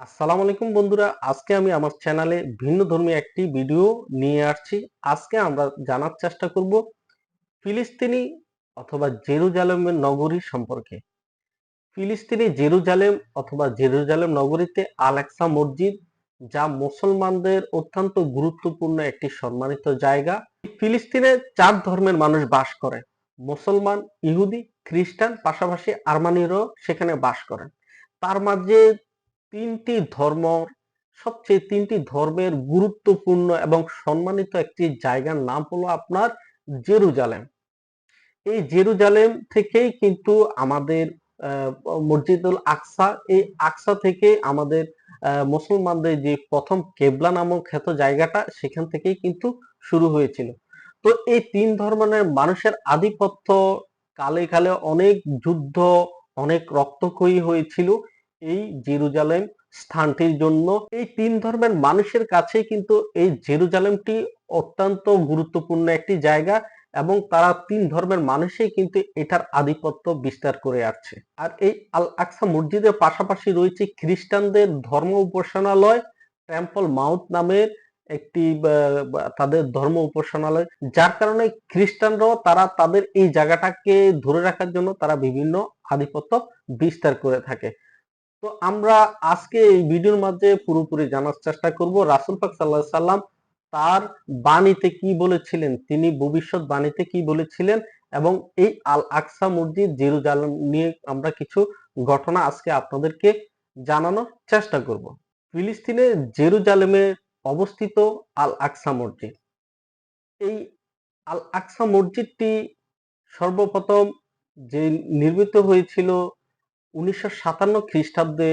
আসসালামু আলাইকুম বন্ধুরা, আজকে আমি আমার চ্যানেলে ভিন্ন ধর্মী একটি ভিডিও নিয়ে আসছি। আজকে আমরা জানার চেষ্টা করব ফিলিস্তিনি অথবা জেরুজালেমের নগরী সম্পর্কে। ফিলিস্তিনি জেরুজালেম অথবা জেরুজালেম নগরীতে আলেক্সা মসজিদ, যা মুসলমানদের অত্যন্ত গুরুত্বপূর্ণ একটি সম্মানিত জায়গা। ফিলিস্তিনে চার ধর্মের মানুষ বাস করে, মুসলমান, ইহুদি, খ্রিস্টান, পাশাপাশি আরমানিরও সেখানে বাস করেন। তার মাঝে তিনটি ধর্ম, সবচেয়ে তিনটি ধর্মের গুরুত্বপূর্ণ এবং সম্মানিত একটি জায়গার নাম হলো আপনার জেরুজালেম। এই জেরুজালেম থেকেই কিন্তু আমাদের মসজিদুল আকসা, এই আকসা থেকে আমাদের মুসলমানদের যে প্রথম কেবলা নামক খ্যাত জায়গাটা সেখান থেকেই কিন্তু শুরু হয়েছিল। তো এই তিন ধর্মের মানুষের আধিপত্য কালে কালে অনেক যুদ্ধ, অনেক রক্তক্ষয়ী হয়েছিল। এই জেরুজালেম স্থানটির জন্য। এই তিন ধর্মের মানুষের কাছে কিন্তু এই জেরুজালেমটি অত্যন্ত গুরুত্বপূর্ণ একটি জায়গা এবং তারা তিন ধর্মের মানুষই কিন্তু এটার আধিপত্য বিস্তার করে আসছে। আর এই আল আকসা মসজিদের পাশাপাশি রয়েছে খ্রিস্টানদের ধর্ম উপাসনালয়, টেম্পল মাউথ নামের একটি তাদের ধর্ম উপাসনালয়, যার কারণে খ্রিস্টানরাও তারা তাদের এই জায়গাটাকে ধরে রাখার জন্য তারা বিভিন্ন আধিপত্য বিস্তার করে থাকে। তো আমরা আজকে এই ভিডিওর মাঝে পুরোপুরি জানার চেষ্টা করব। রাসুল পাক সাল্লাহ সাল্লাম তার বাণীতে কি বলেছিলেন? তিনি ভবিষ্যৎ বাণীতে কি বলেছিলেন? এবং এই আল আকসা মসজিদ জেরুজালেম নিয়ে আমরা কিছু ঘটনা আজকে আপনাদেরকে জানানোর চেষ্টা করব। ফিলিস্তিনে জেরুজালেমে অবস্থিত আল আকসা মসজিদ। এই আল আকসা মসজিদটি সর্বপ্রথম যে নির্মিত হয়েছিল উনিশশো সাতান্ন খ্রিস্টাব্দে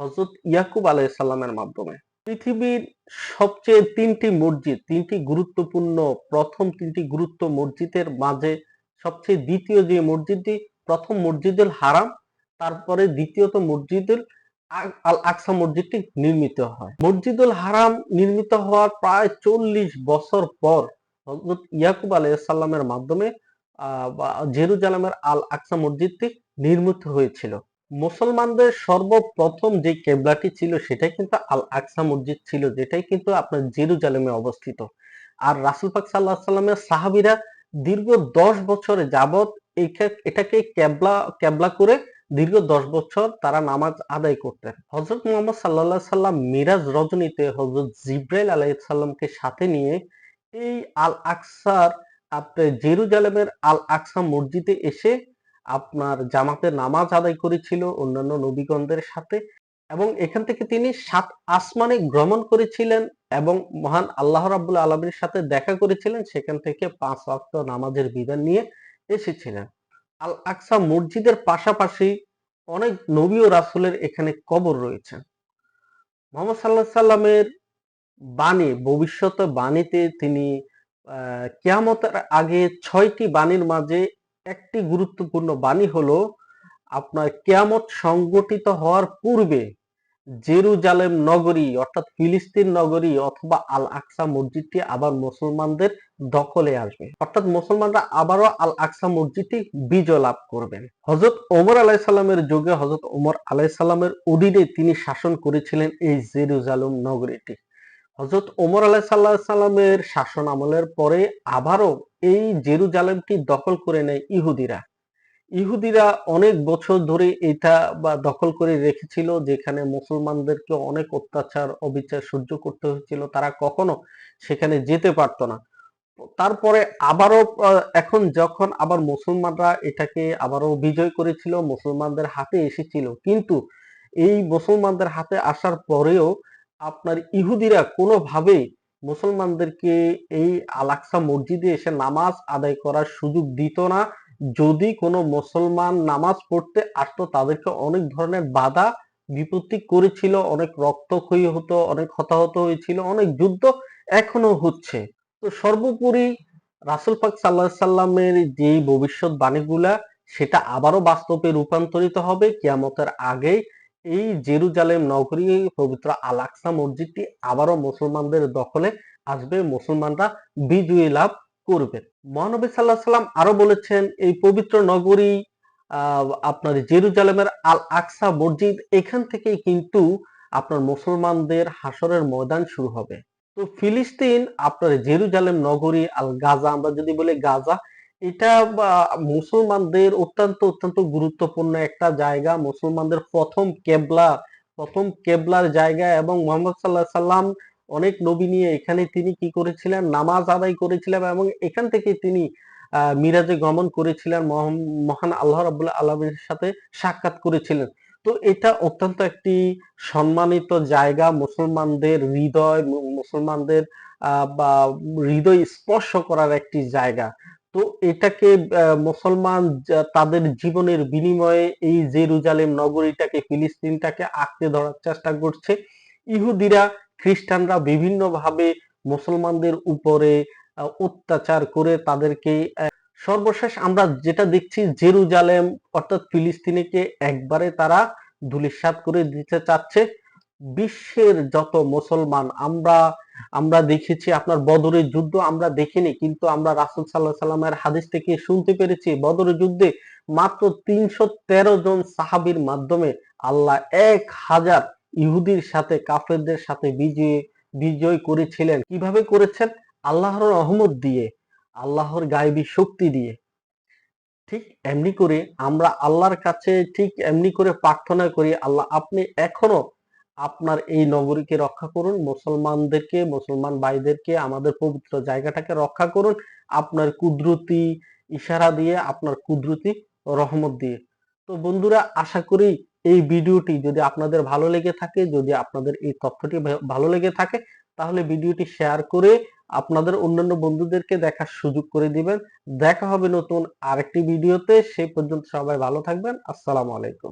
হজরত ইয়াকুব আলাইসাল্লামের মাধ্যমে পৃথিবীর সবচেয়ে তিনটি মসজিদ, তিনটি গুরুত্বপূর্ণ, প্রথম তিনটি গুরুত্ব মসজিদের মাঝে সবচেয়ে দ্বিতীয় যে মসজিদটি, প্রথম মসজিদুল হারাম, তারপরে দ্বিতীয়ত মসজিদুল আল আকসা মসজিদটি নির্মিত হয়। মসজিদুল হারাম নির্মিত হওয়ার প্রায় চল্লিশ বছর পর হজরত ইয়াকুব আলাইসাল্লামের মাধ্যমে জেরুজালেমের আল আকসা মসজিদটি নির্মিত হয়েছিল। মুসলমানদের সর্বপ্রথম যে কেবলাটি ছিল, সেটাই কিন্তু আল আকসা মসজিদ ছিল, যেটাই কিন্তু আপনার জেরুজালেমে অবস্থিত। আর রাসুল পাক সাল্লাহ সাল্লামের সাহাবিরা দীর্ঘ দশ বছরে এইটা- এটাকে কেবলা কেবলা করে দীর্ঘ দশ বছর তারা নামাজ আদায় করতেন। হজরত মোহাম্মদ সাল্লাহ সাল্লাম মিরাজ রজনীতে হজরত জিব্রাইল আলাইসাল্লামকে সাথে নিয়ে এই আল আকসার আপনার জেরুজালেমের আল আকসা মসজিদে এসে আপনার জামাতে নামাজ আদায় করেছিল অন্যান্য নবীগণদের সাথে এবং এখান থেকে তিনি সাত আসমানে ভ্রমণ করেছিলেন এবং মহান আল্লাহ রাব্বুল আলমীর সাথে দেখা করেছিলেন। সেখান থেকে পাঁচ ওয়াক্ত নামাজের বিধান নিয়ে এসেছিলেন। আল আকসা মসজিদের পাশাপাশি অনেক নবী ও রাসূলের এখানে কবর রয়েছে। মোহাম্মদ সাল্লাহ সাল্লামের বাণী, ভবিষ্যৎ বাণীতে তিনি কিয়ামতের আগে ছয়টি বাণীর মাঝে একটি গুরুত্বপূর্ণ বাণী হলো, আপনার কিয়ামত সংগঠিত হওয়ার পূর্বে জেরুজালেম নগরী অর্থাৎ ফিলিস্তিন নগরী অথবা আল আকসা মসজিদটি আবার মুসলমানদের দখলে আসবে। অর্থাৎ মুসলমানরা আবারও আল আকসা মসজিদটি বিজয় লাভ করবেন। হজরত ওমর আলাই সাল্লামের যুগে হজরত ওমর আলাই সাল্লামের অধীনে তিনি শাসন করেছিলেন এই জেরুজালেম নগরীটি। হজরত ওমর আলাহ সাল্লাহ সাল্লামের শাসন আমলের পরে আবারও এই জেরুজালেমটি দখল করে নেয় ইহুদিরা। ইহুদিরা অনেক বছর ধরে এটা বা দখল করে রেখেছিল, যেখানে মুসলমানদেরকে অনেক অত্যাচার, অবিচার সহ্য করতে হয়েছিল। তারা কখনো সেখানে যেতে পারতো না। তারপরে আবারও এখন যখন আবার মুসলমানরা এটাকে আবারও বিজয় করেছিল, মুসলমানদের হাতে এসেছিল। কিন্তু এই মুসলমানদের হাতে আসার পরেও আপনার ইহুদিরা কোনোভাবেই মুসলমানদেরকে এই আলাক্সা মসজিদে এসে নামাজ আদায় করার সুযোগ দিত না। যদি কোনো মুসলমান নামাজ পড়তে আসতো, তাদেরকে অনেক ধরনের বাধা, বিপত্তি করেছিল, অনেক রক্তক্ষয়ী হতো, অনেক হতাহত হয়েছিল, অনেক যুদ্ধ এখনও হচ্ছে। তো সর্বোপরি রাসুল পাক সাল্লাহ সাল্লামের যে ভবিষ্যৎ বাণীগুলা সেটা আবারও বাস্তবে রূপান্তরিত হবে, কিয়ামতের আগে এই জেরুজালেম নগরী পবিত্র আল আকসা মসজিদটি আবারও মুসলমানদের দখলে আসবে। মুসলমানরা বিজয়ী লাভ করবেন মহানবী সাল্লাহ সাল্লাম আরও বলেছেন, এই পবিত্র নগরী আপনার জেরুজালেমের আল আকসা মসজিদ, এখান থেকেই কিন্তু আপনার মুসলমানদের হাসরের ময়দান শুরু হবে। তো ফিলিস্তিন আপনার জেরুজালেম নগরী আল গাজা আমরা যদি বলি গাজা এটা মুসলমানদের অত্যন্ত অত্যন্ত গুরুত্বপূর্ণ একটা জায়গা। মুসলমানদের প্রথম কেবলা, প্রথম কেবলার জায়গা এবং মোহাম্মদ সাল্লাহ সাল্লাম অনেক নবী নিয়ে এখানে তিনি কি করেছিলেন? নামাজ আদায় করেছিলেন এবং এখান থেকে তিনি মিরাজে গমন করেছিলেন। মহান- আল্লাহ রাবুল্লাহ আলমের সাথে সাক্ষাৎ করেছিলেন। তো এটা অত্যন্ত একটি সম্মানিত জায়গা। মুসলমানদের হৃদয় মুসলমানদের বা, হৃদয় স্পর্শ করার একটি জায়গা। তো এটাকে মুসলমান তাদের জীবনের বিনিময়ে এই জেরুজালেম নগরীটাকে, ফিলিস্তিনটাকে আঁকড়ে ধরার চেষ্টা করছে। ইহুদিরা, খ্রিস্টানরা বিভিন্নভাবে মুসলমানদের উপরে অত্যাচার করে তাদেরকে সর্বশেষ আমরা যেটা দেখছি, জেরুজালেম অর্থাৎ ফিলিস্তিনিকে একবারে তারা ধূলিসাৎ করে দিতে চাচ্ছে। বিশ্বের যত মুসলমান, আমরা আমরা দেখেছি আপনার বদরের যুদ্ধ আমরা দেখিনি, কিন্তু আমরা রাসুল সাল্লাহ সাল্লামের হাদিস থেকে শুনতে পেরেছি, বদরের যুদ্ধে মাত্র তিনশো তেরো জন সাহাবীর মাধ্যমে আল্লাহ এক হাজার ইহুদির সাথে, কাফেরদের সাথে বিজয় বিজয় করেছিলেন। কীভাবে করেছেন? আল্লাহর রহমত দিয়ে, আল্লাহর গায়েবী শক্তি দিয়ে। ঠিক এমনি করে আমরা আল্লাহর কাছে ঠিক এমনি করে প্রার্থনা করি, আল্লাহ আপনি এখনও আপনার এই নগরীকে রক্ষা করুন, মুসলমানদেরকে, মুসলমান ভাইদেরকে, আমাদের পবিত্র জায়গাটাকে রক্ষা করুন, আপনার কুদরতি ইশারা দিয়ে, আপনার কুদরতি রহমত দিয়ে। তো বন্ধুরা, আশা করি এই ভিডিওটি যদি আপনাদের ভালো লেগে থাকে, যদি আপনাদের এই তথ্যটি ভালো লেগে থাকে, তাহলে ভিডিওটি শেয়ার করে আপনাদের অন্যান্য বন্ধুদেরকে দেখার সুযোগ করে দিবেন। দেখা হবে নতুন আরেকটি ভিডিওতে সেই পর্যন্ত সবাই ভালো থাকবেন। আসসালামু আলাইকুম।